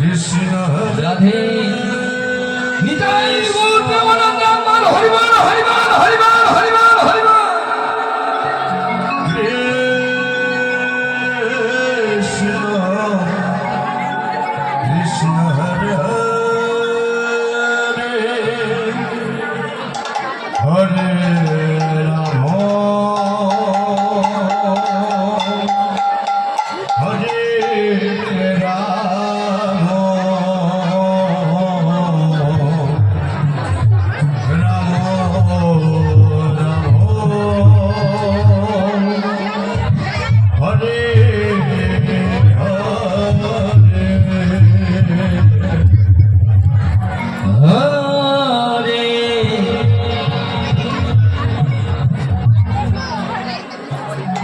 Krishna Radhe Nitai Gour Premananda Hare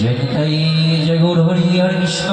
Joy Joy Joy Gour Hari Hare Krishna.